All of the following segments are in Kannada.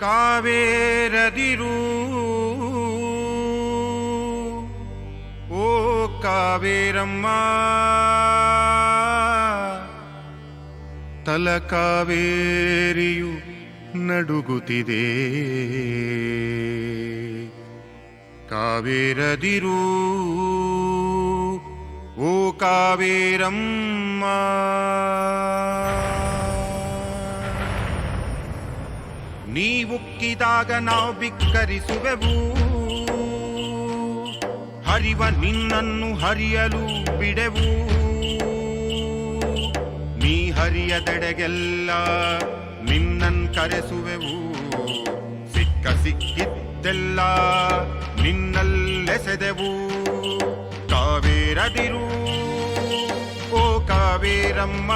ಕಾವೇರದಿರು. ಓ ಕಾವೇರಮ್ಮ ತಲ ಕಾವೇರಿಯು ನಡುಗುತ್ತಿದೆ. ಕಾವೇರದಿರು ಓ ಕಾವೇರಮ್ಮ. ನೀವುಕ್ಕಿದಾಗ ನಾವು ಬಿಕ್ಕರಿಸುವೆವು. ಹರಿವ ನಿನ್ನನ್ನು ಹರಿಯಲು ಬಿಡೆವು. ನೀ ಹರಿಯದೆಡೆಗೆಲ್ಲ ನಿನ್ನನ್ ಕರೆಸುವೆವು. ಸಿಕ್ಕ ಸಿಕ್ಕಿದ್ದೆಲ್ಲ ನಿನ್ನಲ್ಲೆಸೆದೆವು. ಕಾವೇರದಿರು, ಓ ಕಾವೇರಮ್ಮ,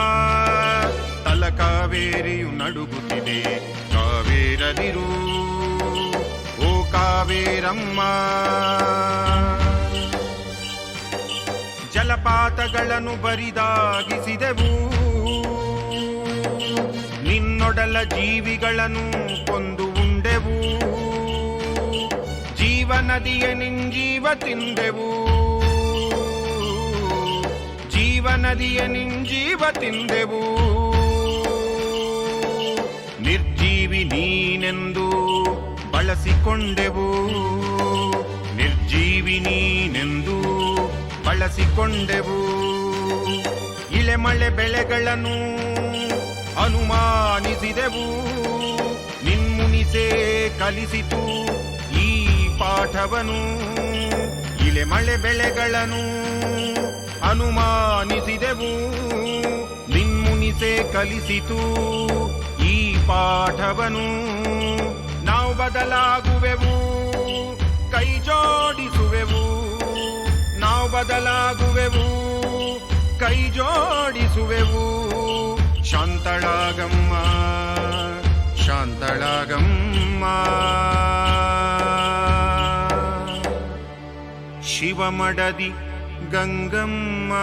ತಲ ಕಾವೇರಿಯು ನಡುಗುತ್ತಿದೆ. ಕಾವೇರದಿರು. ಓ ಕಾವೇರಮ್ಮ. ಜಲಪಾತಗಳನ್ನು ಬರಿದಾಗಿಸಿದೆವು. ನಿನ್ನೊಡಲ ಜೀವಿಗಳನ್ನು ಕೊಂದು ಉಂಡೆವು. ಜೀವನದಿಯ ನಿಂಜೀವ ತಿಂದೆವು. ಜೀವನದಿಯ ನಿಂಜೀವ ತಿಂದೆವು. ನೀನೆಂದು ಬಳಸಿಕೊಂಡೆವು. ನಿರ್ಜೀವಿ ನೀನೆಂದು ಬಳಸಿಕೊಂಡೆವು. ಇಳೆಮಳೆ ಬೆಳೆಗಳನ್ನು ಅನುಮಾನಿಸಿದೆವು. ನಿನ್ಮುನಿಸೇ ಕಲಿಸಿತು ಈ ಪಾಠವನು. ಇಳೆಮಳೆ ಬೆಳೆಗಳನ್ನು ಅನುಮಾನಿಸಿದೆವು. ನಿನ್ಮುನಿಸೇ ಕಲಿಸಿತು ಈ ಪಾಠವನು ನಾವು ಬದಲಾಗುವೆವು ಕೈ ಜೋಡಿಸುವೆವು ನಾವು ಬದಲಾಗುವೆವು ಕೈ ಜೋಡಿಸುವೆವು ಶಾಂತಳಾಗಮ್ಮ ಶಾಂತಳಾಗಮ್ಮ ಶಿವಮಡದಿ ಗಂಗಮ್ಮ